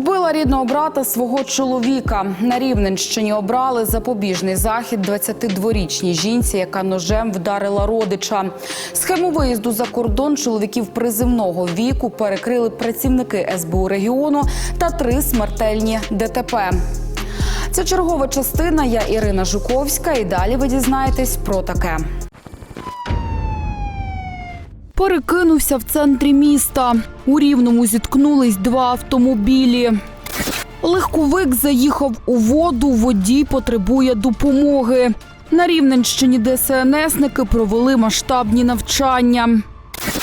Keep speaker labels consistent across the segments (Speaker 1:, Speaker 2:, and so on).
Speaker 1: Вбила рідного брата свого чоловіка. На Рівненщині обрали запобіжний захід 22-річній жінці, яка ножем вдарила родича. Схему виїзду за кордон чоловіків призивного віку перекрили працівники СБУ регіону та три смертельні ДТП. Це чергова частина. Я Ірина Жуковська. І далі ви дізнаєтесь про таке. Перекинувся в центрі міста. У рівному зіткнулись два автомобілі. Легковик заїхав у воду. Водій потребує допомоги. На Рівненщині ДСНСники провели масштабні навчання.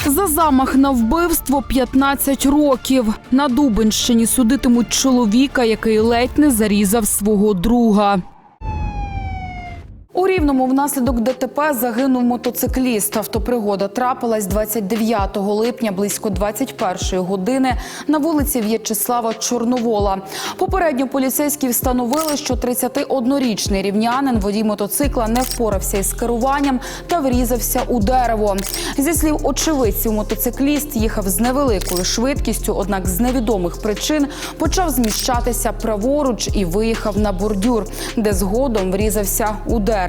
Speaker 1: За замах на вбивство 15 років. На Дубенщині судитимуть чоловіка, який ледь не зарізав свого друга. У Рівному внаслідок ДТП загинув мотоцикліст. Автопригода трапилась 29 липня близько 21 години на вулиці В'ячеслава Чорновола. Попередньо поліцейські встановили, що 31-річний рівнянин водій мотоцикла не впорався із керуванням та врізався у дерево. Зі слів очевидців, мотоцикліст їхав з невеликою швидкістю, однак з невідомих причин почав зміщатися праворуч і виїхав на бордюр, де згодом врізався у дерево.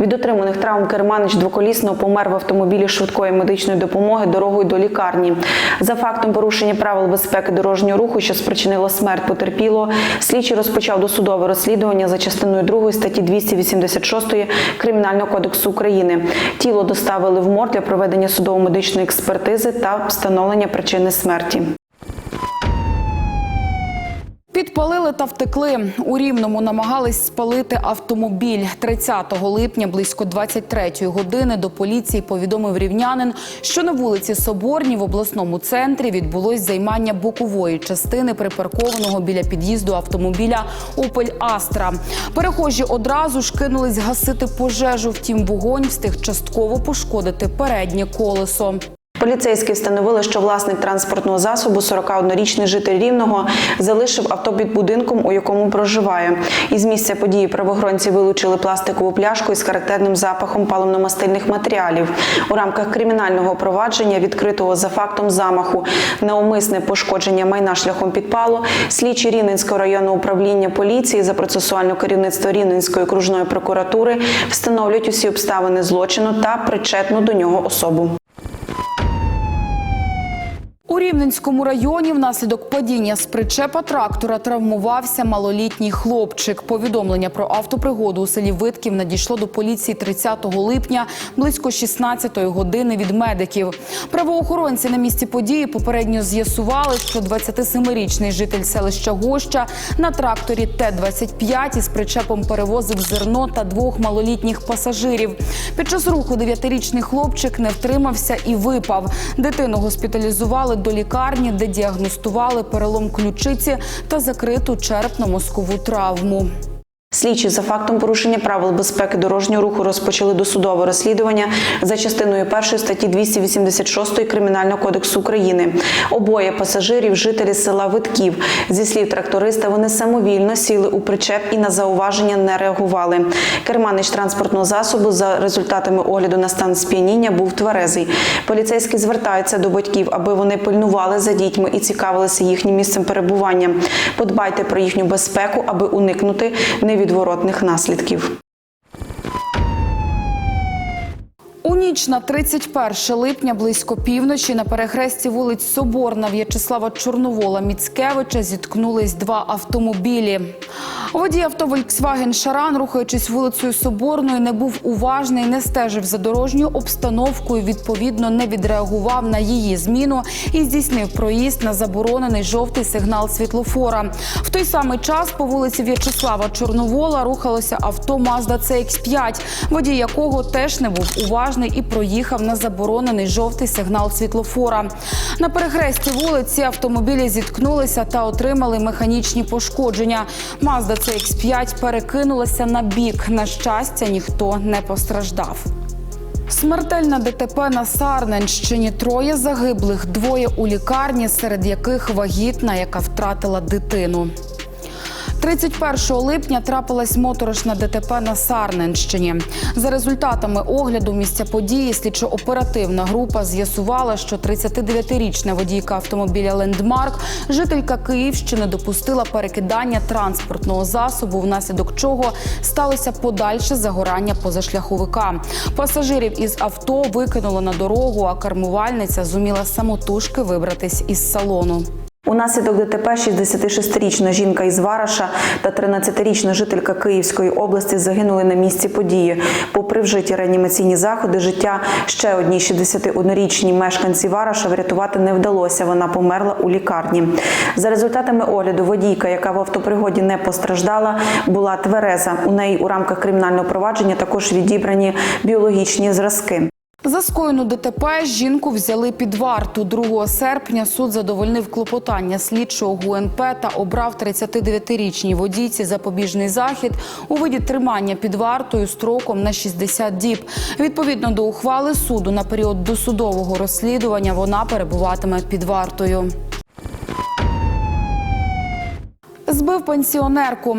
Speaker 2: Від отриманих травм керманич двоколісно помер в автомобілі швидкої медичної допомоги дорогою до лікарні. За фактом порушення правил безпеки дорожнього руху, що спричинило смерть потерпілого, слідчий розпочав досудове розслідування за частиною 2 статті 286 Кримінального кодексу України. Тіло доставили в морг для проведення судово-медичної експертизи та встановлення причини смерті.
Speaker 1: Підпалили та втекли. У Рівному намагались спалити автомобіль. 30 липня близько 23 години до поліції повідомив рівнянин, що на вулиці Соборній в обласному центрі відбулось займання бокової частини припаркованого біля під'їзду автомобіля Опель Астра. Перехожі одразу ж кинулись гасити пожежу. Втім, вогонь встиг частково пошкодити переднє колесо.
Speaker 2: Поліцейські встановили, що власник транспортного засобу, 41-річний житель Рівного, залишив авто під будинком, у якому проживає. Із місця події правоохоронці вилучили пластикову пляшку із характерним запахом паливно-мастильних матеріалів. У рамках кримінального провадження, відкритого за фактом замаху на умисне пошкодження майна шляхом підпалу, слідчі Рівненського районного управління поліції за процесуальне керівництво Рівненської окружної прокуратури встановлюють усі обставини злочину та причетну до нього особу.
Speaker 1: У Рівненському районі внаслідок падіння з причепа трактора травмувався малолітній хлопчик. Повідомлення про автопригоду у селі Витків надійшло до поліції 30 липня близько 16 години від медиків. Правоохоронці на місці події попередньо з'ясували, що 27-річний житель селища Гоща на тракторі Т-25 із причепом перевозив зерно та двох малолітніх пасажирів. Під час руху 9-річний хлопчик не втримався і випав. Дитину госпіталізували до лікарні, де діагностували перелом ключиці та закриту черепно-мозкову травму.
Speaker 2: Слідчі за фактом порушення правил безпеки дорожнього руху розпочали досудове розслідування за частиною 1 статті 286 Кримінального кодексу України. Обоє пасажирів жителі села Витків. Зі слів тракториста, вони самовільно сіли у причеп і на зауваження не реагували. Керманич транспортного засобу за результатами огляду на стан сп'яніння був тверезий. Поліцейські звертаються до батьків, аби вони пильнували за дітьми і цікавилися їхнім місцем перебування. Подбайте про їхню безпеку, аби уникнути невідворотних наслідків.
Speaker 1: У ніч на 31 липня близько півночі на перехресті вулиць Соборна В'ячеслава Чорновола Міцкевича зіткнулись два автомобілі. Водій авто Volkswagen Шаран, рухаючись вулицею Соборною, не був уважний, не стежив за дорожньою обстановкою. Відповідно, не відреагував на її зміну і здійснив проїзд на заборонений жовтий сигнал світлофора. В той самий час по вулиці В'ячеслава Чорновола рухалося авто Mazda CX-5, водій якого теж не був уважний і проїхав на заборонений жовтий сигнал світлофора. На перехресті вулиці автомобілі зіткнулися та отримали механічні пошкодження. Mazda CX-5 перекинулася на бік. На щастя, ніхто не постраждав. Смертельна ДТП на Сарненщині. Троє загиблих, двоє у лікарні, серед яких вагітна, яка втратила дитину. 31 липня трапилась моторошна ДТП на Сарненщині. За результатами огляду місця події слідчо-оперативна група з'ясувала, що 39-річна водійка автомобіля Лендмарк, жителька Київщини, допустила перекидання транспортного засобу, внаслідок чого сталося подальше загорання позашляховика. Пасажирів із авто викинуло на дорогу, а кермувальниця зуміла самотужки вибратись із салону.
Speaker 2: Унаслідок ДТП 66-річна жінка із Вараша та 13-річна жителька Київської області загинули на місці події. Попри вжиті реанімаційні заходи, життя ще одній 61-річній мешканці Вараша врятувати не вдалося. Вона померла у лікарні. За результатами огляду, водійка, яка в автопригоді не постраждала, була твереза. У неї у рамках кримінального провадження також відібрані біологічні зразки.
Speaker 1: За скоєну ДТП жінку взяли під варту. 2 серпня суд задовольнив клопотання слідчого ГУНП та обрав 39-річній водійці запобіжний захід у виді тримання під вартою строком на 60 діб. Відповідно до ухвали суду на період досудового розслідування вона перебуватиме під вартою. Збив пенсіонерку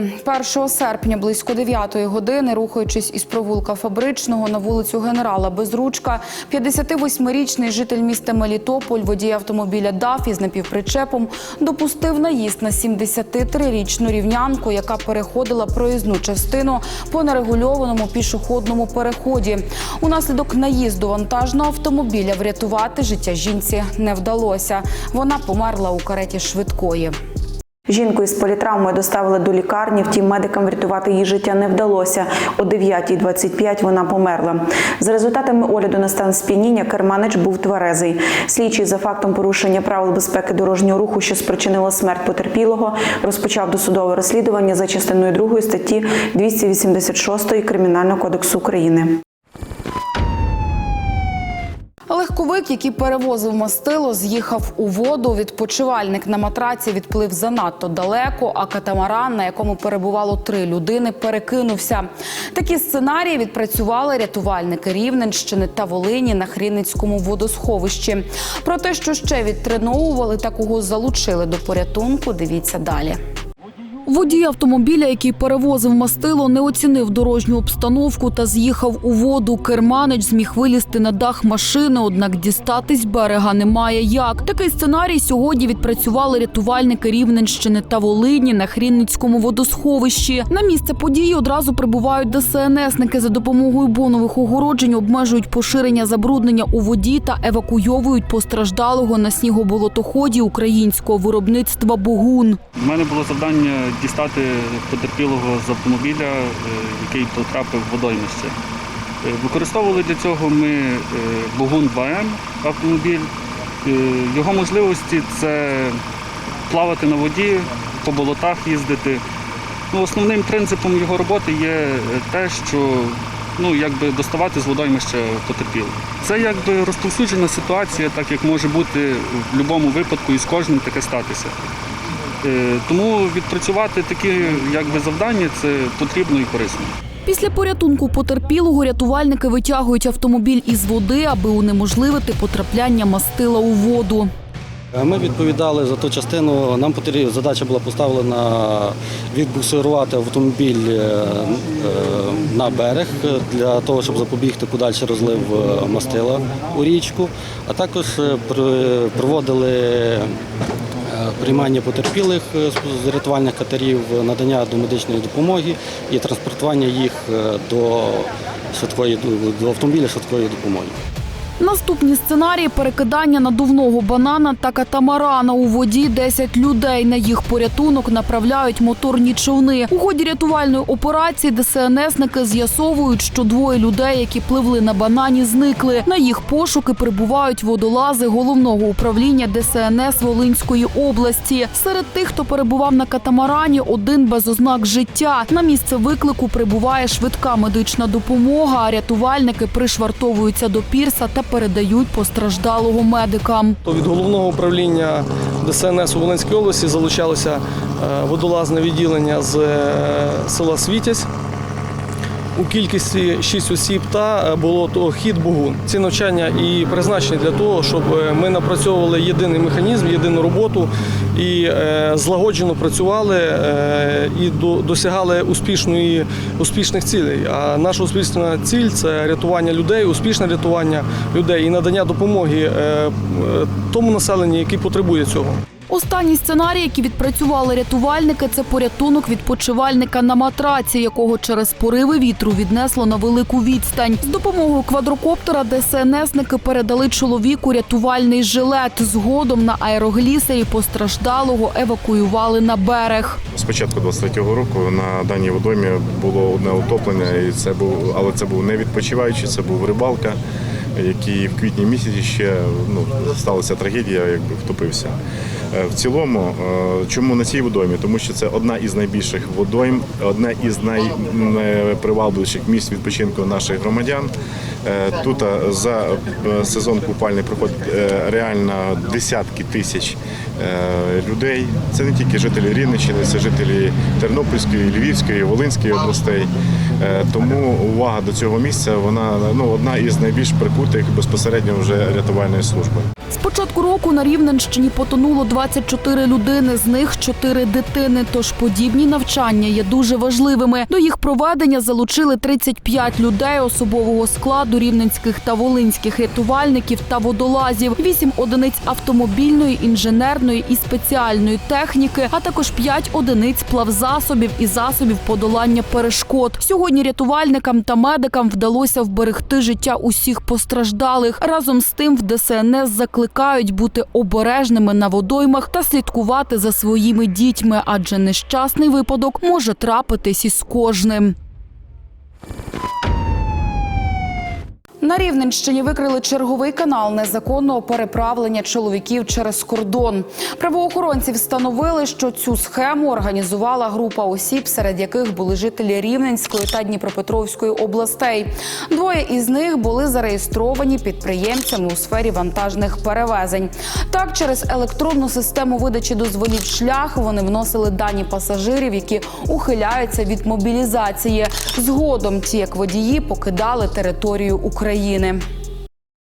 Speaker 1: 1 серпня близько 9 години, рухаючись із провулка Фабричного на вулицю Генерала Безручка, 58-річний житель міста Мелітополь, водій автомобіля ДАФ із напівпричепом, допустив наїзд на 73-річну рівнянку, яка переходила проїзну частину по нерегульованому пішохідному переході. Унаслідок наїзду вантажного автомобіля врятувати життя жінці не вдалося. Вона померла у кареті швидкої.
Speaker 2: Жінку із політравмою доставили до лікарні, втім медикам врятувати її життя не вдалося. О 9.25 вона померла. За результатами огляду на стан сп'яніння керманич був тверезий. Слідчий за фактом порушення правил безпеки дорожнього руху, що спричинило смерть потерпілого, розпочав досудове розслідування за частиною 2 статті 286 Кримінального кодексу України.
Speaker 1: Легковик, який перевозив мастило, з'їхав у воду. Відпочивальник на матраці відплив занадто далеко, а катамаран, на якому перебувало три людини, перекинувся. Такі сценарії відпрацювали рятувальники Рівненщини та Волині на Хрінницькому водосховищі. Про те, що ще відтреновували та кого залучили до порятунку, дивіться далі. Водій автомобіля, який перевозив мастило, не оцінив дорожню обстановку та з'їхав у воду. Керманич зміг вилізти на дах машини, однак дістатись берега немає як. Такий сценарій сьогодні відпрацювали рятувальники Рівненщини та Волині на Хрінницькому водосховищі. На місце події одразу прибувають ДСНСники за допомогою бонових огороджень, обмежують поширення забруднення у воді та евакуйовують постраждалого на снігоболотоході українського виробництва Богун.
Speaker 3: У мене було завдання дістати потерпілого з автомобіля, е, який потрапив в водоймище. Е, Використовували для цього ми е, Богун 2М автомобіль. Його можливості це плавати на воді, по болотах їздити. Ну, основним принципом його роботи є те, що ну, якби доставати з водоймища потерпілого. Це якби розповсюджена ситуація, так як може бути в будь-якому випадку і з кожним таке статися. Е, Тому відпрацювати такі якби, завдання це потрібно і корисно.
Speaker 1: Після порятунку потерпілого рятувальники витягують автомобіль із води, аби унеможливити потрапляння мастила у воду.
Speaker 4: Е, Ми відповідали за ту частину. Нам потрібна задача була поставлена відбуксирувати автомобіль е, на берег для того, щоб запобігти подальший розлив мастила у річку. А також проводили приймання потерпілих е, з рятувальних катерів, надання до медичної допомоги і транспортування їх е, до до автомобіля швидкої допомоги.
Speaker 1: Наступні сценарії перекидання надувного банана та катамарана у воді 10 людей. На їх порятунок направляють моторні човни. У ході рятувальної операції ДСНСники з'ясовують, що двоє людей, які пливли на банані, зникли. На їх пошуки прибувають водолази головного управління ДСНС Волинської області. Серед тих, хто перебував на катамарані, один без ознак життя. На місце виклику прибуває швидка медична допомога. А рятувальники пришвартовуються до пірса та передають постраждалого медикам.
Speaker 5: Від головного управління ДСНС у Волинській області залучалося е, водолазне відділення з е, села Світязь. У кількості 6 осіб та е, було то хід Бугун. Ці навчання і призначені для того, щоб е, ми напрацьовували єдиний механізм, єдину роботу і е, злагоджено працювали і досягали успішної, успішних цілей. А наша успішна ціль це рятування людей, успішне рятування людей і надання допомоги тому населенню, який потребує цього.
Speaker 1: Останній сценарій, який відпрацювали рятувальники, це порятунок відпочивальника на матраці, якого через пориви вітру віднесло на велику відстань. З допомогою квадрокоптера ДСНСники передали чоловіку рятувальний жилет. Згодом на аероглісері постраждалого евакуювали на берег.
Speaker 6: З початку 23-го року на даній водоймі було одне утоплення, і це був, але це був не відпочиваючий, це був рибалка, який в квітні місяці ще ну, сталася трагедія, якби втопився. Е, В цілому, е, чому на цій водоймі? Тому що це одна із найбільших водойм, одне із найпривабливіших місць відпочинку наших громадян. Е, Тут е, за е, сезон купальний проходить е, реально десятки тисяч людей. Це не тільки жителі Рівненщини, це жителі Тернопільської, Львівської, Волинської областей. Тому увага до цього місця вона ну, одна із найбільш прикутих безпосередньо вже рятувальної служби.
Speaker 1: З початку року на Рівненщині потонуло 24 людини, з них 4 дитини. Тож подібні навчання є дуже важливими. До їх проведення залучили 35 людей особового складу рівненських та волинських рятувальників та водолазів, 8 одиниць автомобільної, інженерної і спеціальної техніки, а також 5 одиниць плавзасобів і засобів подолання перешкод. Сьогодні рятувальникам та медикам вдалося вберегти життя усіх постраждалих. Разом з тим в ДСНС закликають бути обережними на водоймах та слідкувати за своїми дітьми, адже нещасний випадок може трапитись із кожним. На Рівненщині викрили черговий канал незаконного переправлення чоловіків через кордон. Правоохоронці встановили, що цю схему організувала група осіб, серед яких були жителі Рівненської та Дніпропетровської областей. Двоє із них були зареєстровані підприємцями у сфері вантажних перевезень. Так, через електронну систему видачі дозволів шлях вони вносили дані пасажирів, які ухиляються від мобілізації. Згодом ті, як водії, покидали територію України.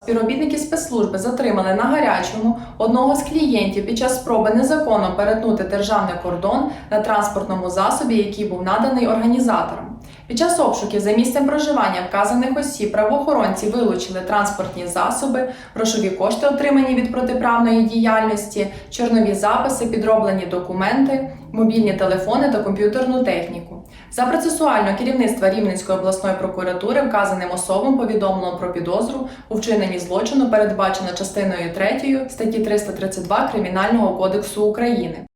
Speaker 7: Співробітники спецслужби затримали на гарячому одного з клієнтів під час спроби незаконно перетнути державний кордон на транспортному засобі, який був наданий організатором. Під час обшуків за місцем проживання вказаних осіб правоохоронці вилучили транспортні засоби, грошові кошти, отримані від протиправної діяльності, чорнові записи, підроблені документи, мобільні телефони та комп'ютерну техніку. За процесуального керівництва Рівненської обласної прокуратури вказаним особам повідомлено про підозру у вчиненні злочину, передбачено частиною 3 статті 332 Кримінального кодексу України.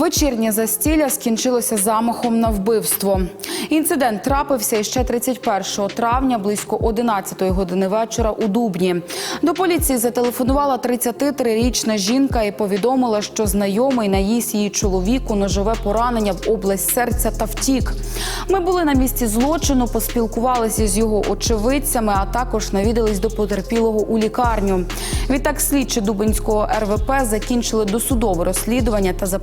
Speaker 1: Вечірнє застілля скінчилося замахом на вбивство. Інцидент трапився ще 31 травня близько 11 години вечора у Дубні. До поліції зателефонувала 33-річна жінка і повідомила, що знайомий наїс її чоловіку ножове поранення в область серця та втік. Ми були на місці злочину, поспілкувалися з його очевидцями, а також навідались до потерпілого у лікарню. Відтак слідчі Дубинського РВП закінчили досудове розслідування та за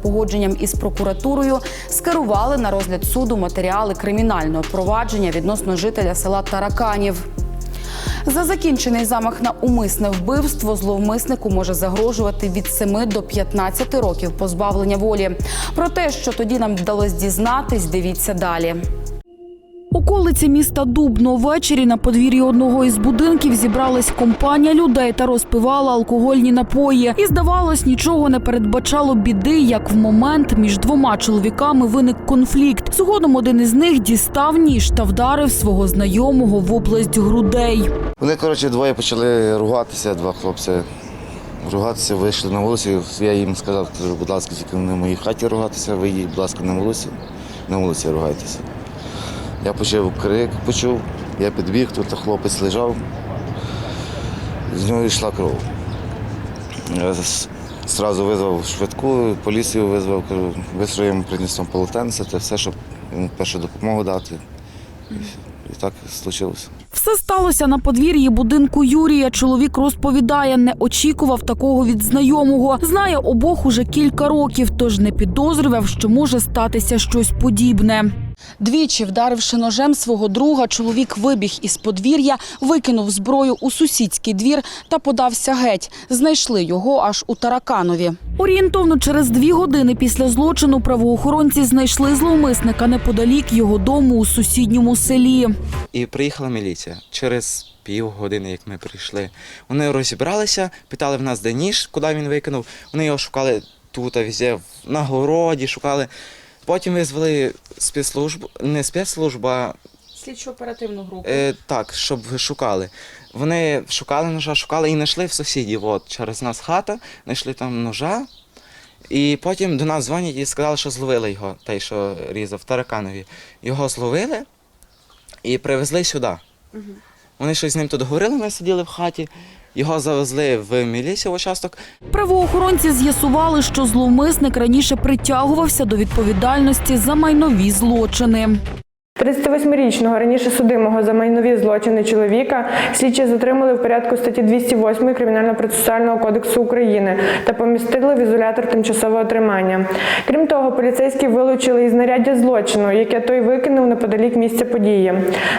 Speaker 1: погодженням із прокуратурою скерували на розгляд суду матеріали кримінального провадження відносно жителя села Тараканів. За закінчений замах на умисне вбивство зловмиснику може загрожувати від 7 до 15 років позбавлення волі. Про те, що тоді нам вдалося дізнатись, дивіться далі. Околиці міста Дубно ввечері на подвір'ї одного із будинків зібралась компанія людей та розпивала алкогольні напої. І здавалось, нічого не передбачало біди, як в момент між двома чоловіками виник конфлікт. Згодом один із них дістав ніж та вдарив свого знайомого в область грудей.
Speaker 8: Вони, коротше, двоє почали ругатися, два хлопці. Ругатися, вийшли на вулицю. Я їм сказав, будь ласка, тільки не в моїй хаті ругатися, вийдіть, будь ласка, на вулицю. На вулиці ругайтеся. Я почув крик, почув, я підбіг, тут хлопець лежав, з нього йшла кров. Я Зразу визвав швидку, поліцію визвав, приніс там полотенце, це все, щоб йому першу допомогу дати. І так случилося.
Speaker 1: Все сталося на подвір'ї будинку Юрія. Чоловік розповідає, не очікував такого від знайомого. Знає обох уже кілька років, тож не підозрював, що може статися щось подібне. Двічі, вдаривши ножем свого друга, чоловік вибіг із подвір'я, викинув зброю у сусідський двір та подався геть. Знайшли його аж у Тараканові. Орієнтовно через дві години після злочину правоохоронці знайшли зловмисника неподалік його дому у сусідньому селі.
Speaker 9: І приїхала міліція через півгодини, як ми прийшли. Вони розібралися, питали в нас, де ніж, куди він викинув. Вони його шукали тут, а везде, на городі, шукали. Потім визвали спецслужбу, не спецслужбу, а
Speaker 1: Слідчо-оперативну групу.
Speaker 9: е, так, щоб шукали. Вони шукали ножа, шукали і знайшли в сусідів. От через нас хата, знайшли там ножа. І потім до нас дзвонять і сказали, що зловили його, той, що різав Тараканові. Його зловили і привезли сюди. Вони щось з ним тут говорили, ми сиділи в хаті. Його завезли в міліцію в участок.
Speaker 1: Правоохоронці з'ясували, що зловмисник раніше притягувався до відповідальності за майнові злочини.
Speaker 10: 38-річного раніше судимого за майнові злочини чоловіка слідчі затримали в порядку статті 208 Кримінально-процесуального кодексу України та помістили в ізолятор тимчасового тримання. Крім того, поліцейські вилучили і знаряддя злочину, яке той викинув неподалік місця події.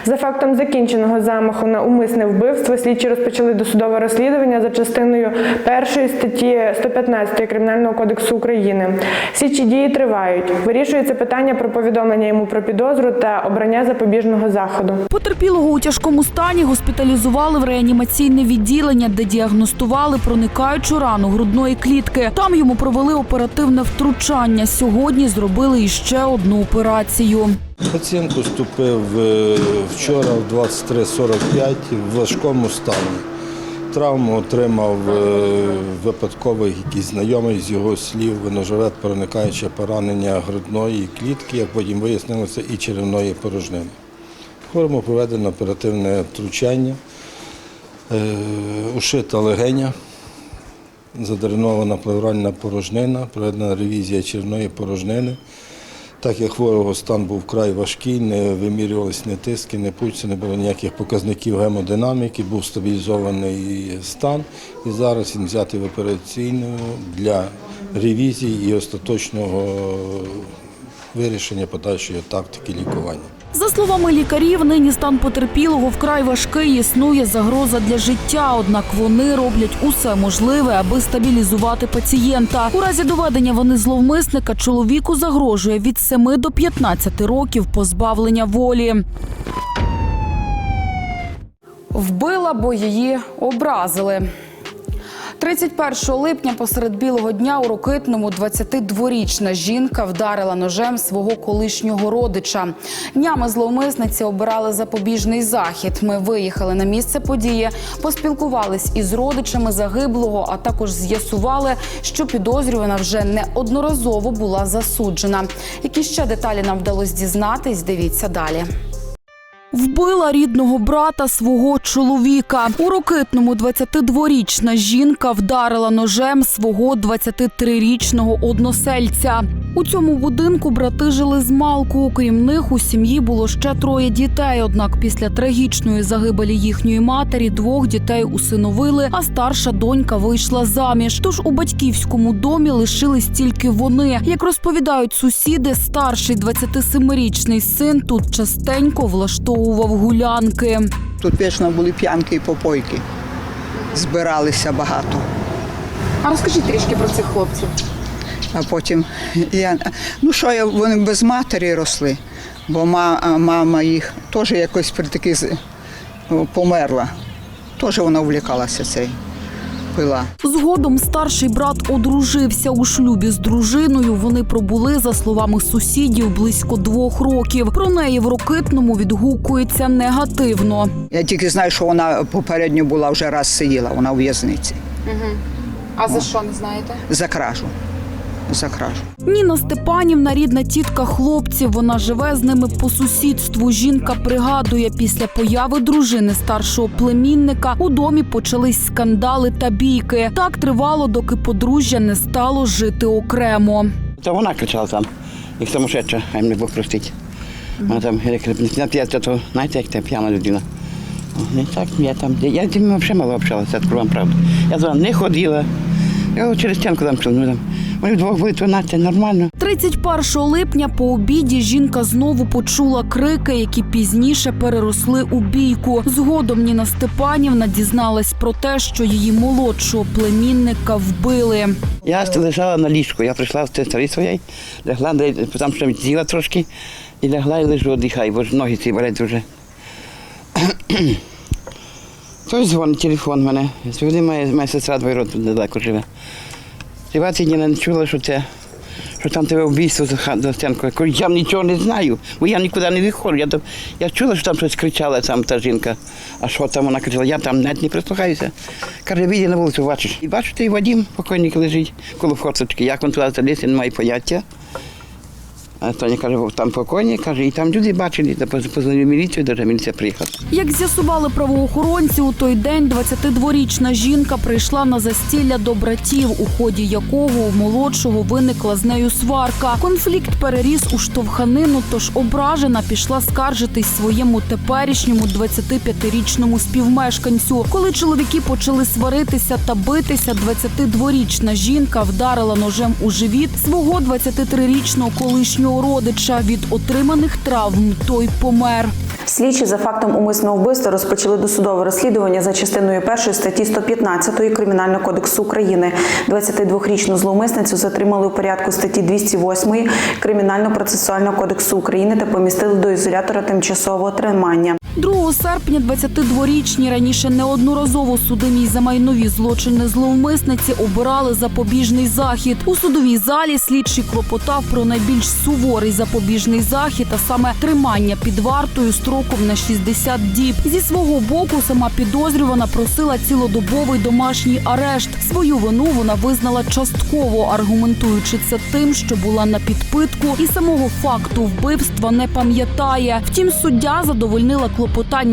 Speaker 10: За фактом закінченого замаху на умисне вбивство слідчі розпочали досудове розслідування за частиною першої статті 115 Кримінального кодексу України. Слідчі дії тривають. Вирішується питання про повідомлення йому про підозру та обрання запобіжного заходу.
Speaker 1: Потерпілого у тяжкому стані госпіталізували в реанімаційне відділення, де діагностували проникаючу рану грудної клітки. Там йому провели оперативне втручання. Сьогодні зробили іще одну операцію.
Speaker 11: Пацієнт поступив е, вчора в 23.45 в важкому стані. Травму отримав е, випадковий якийсь знайомий з його слів, ножове проникаюче поранення грудної клітки, як потім вияснилося, і черевної порожнини. Хворому проведено оперативне втручання, е, ушита легеня, задренована плевральна порожнина, проведена ревізія черевної порожнини. Так як хворого стан був вкрай важкий, не вимірювалися ні тиски, ні пульси, не було ніяких показників гемодинаміки, був стабілізований стан. І зараз він взятий в операційну для ревізії і остаточного вирішення подальшої тактики лікування.
Speaker 1: За словами лікарів, нині стан потерпілого вкрай важкий, існує загроза для життя. Однак вони роблять усе можливе, аби стабілізувати пацієнта. У разі доведення вони зловмисника чоловіку загрожує від 7 до 15 років позбавлення волі. Вбила, бо її образили. 31 липня посеред білого дня у Рокитному 22-річна жінка вдарила ножем свого колишнього родича. Днями зловмисниці обирали запобіжний захід. Ми виїхали на місце події, поспілкувались із родичами загиблого, а також з'ясували, що підозрювана вже неодноразово була засуджена. Які ще деталі нам вдалося дізнатись? Дивіться далі. Вбила рідного брата свого чоловіка. У Рокитному 22-річна жінка вдарила ножем свого 23-річного односельця. У цьому будинку брати жили з малку. Окрім них у сім'ї було ще троє дітей. Однак після трагічної загибелі їхньої матері двох дітей усиновили, а старша донька вийшла заміж. Тож у батьківському домі лишились тільки вони. Як розповідають сусіди, старший 27-річний син тут частенько влаштовував гулянки.
Speaker 12: Тут вічно були п'янки і попойки. Збиралися багато.
Speaker 1: А розкажіть трішки про цих хлопців.
Speaker 12: А потім я ну що я вони без матері росли, бо ма- мама їх теж якось при таки померла. Теж вона увлікалася цей пила.
Speaker 1: Згодом старший брат одружився у шлюбі з дружиною. Вони пробули, за словами сусідів, близько двох років. Про неї в Рокитному відгукується негативно.
Speaker 12: Я тільки знаю, що вона попередньо була вже раз сиділа, вона у в'язниці.
Speaker 1: А за що не знаєте?
Speaker 12: За кражу. За кражу.
Speaker 1: Ніна Степанівна, рідна тітка хлопців. Вона живе з ними по сусідству. Жінка пригадує, після появи дружини старшого племінника у домі почались скандали та бійки. Так тривало, доки подружжя не стало жити окремо.
Speaker 13: Це вона кричала там, як сумасшедша, хай мене Бог простить. Вона там як нап'ється, то знаєте, як це п'яна людина. Не так, я там, я з ними взагалі мало общалася, открою вам правду. Я з вами не ходила. Я через стінку там ну там Вони вдвох були 12, нормально.
Speaker 1: 31 липня по обіді жінка знову почула крики, які пізніше переросли у бійку. Згодом Ніна Степанівна дізналась про те, що її молодшого племінника вбили.
Speaker 13: Я лежала на ліжку, я прийшла в сестри своєї, лягла, там що з'їла трошки, і лягла і лежу, дихаю, бо ж ноги ці болять дуже. Хтось дзвонить, телефон мене. Сьогодні моя, моя сестра двоє років недалеко живе. 20 днів не чула, що це, що там тебе вбійство за, стінкою. Кажу, Я нічого не знаю, бо я нікуди не виходжу. Я, я чула, що там щось кричала там та жінка. А що там вона кричала, я там навіть не прислухаюся. Каже, вийди на вулицю, бачиш. І бачу, той Вадим покойник лежить коло форточки. Як він туди заліз, немає поняття. А Тоня каже, там покойник, каже, і там люди бачили, та позвонили міліцію, даже міліція приїхала.
Speaker 1: Як з'ясували правоохоронці, у той день 22-річна жінка прийшла на застілля до братів, у ході якого у молодшого виникла з нею сварка. Конфлікт переріс у штовханину, тож ображена пішла скаржитись своєму теперішньому 25-річному співмешканцю. Коли чоловіки почали сваритися та битися, 22-річна жінка вдарила ножем у живіт свого 23-річного колишнього родича. Від отриманих травм той помер.
Speaker 2: Слідчі за фактом умисного вбивства розпочали досудове розслідування за частиною першої статті 115 Кримінального кодексу України. 22-річну зловмисницю затримали у порядку статті 208 Кримінально-процесуального кодексу України та помістили до ізолятора тимчасового тримання.
Speaker 1: 2 серпня 22-річні раніше неодноразово судимі за майнові злочини зловмисниці обирали запобіжний захід. У судовій залі слідчий клопотав про найбільш суворий запобіжний захід, а саме тримання під вартою строком на 60 діб. Зі свого боку сама підозрювана просила цілодобовий домашній арешт. Свою вину вона визнала частково, аргументуючи це тим, що була на підпитку і самого факту вбивства не пам'ятає. Втім, суддя задовольнила клопотання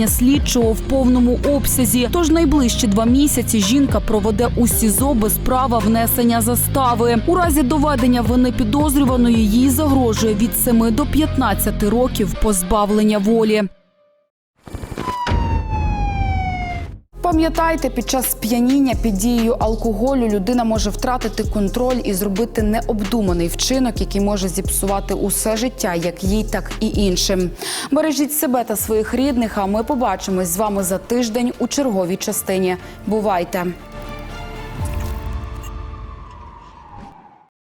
Speaker 1: слідчого в повному обсязі. Тож найближчі два місяці жінка проведе у СІЗО без права внесення застави. У разі доведення вини підозрюваної їй загрожує від 7 до 15 років позбавлення волі. Пам'ятайте, під час сп'яніння під дією алкоголю людина може втратити контроль і зробити необдуманий вчинок, який може зіпсувати усе життя, як їй, так і іншим. Бережіть себе та своїх рідних. А ми побачимось з вами за тиждень у черговій частині. Бувайте!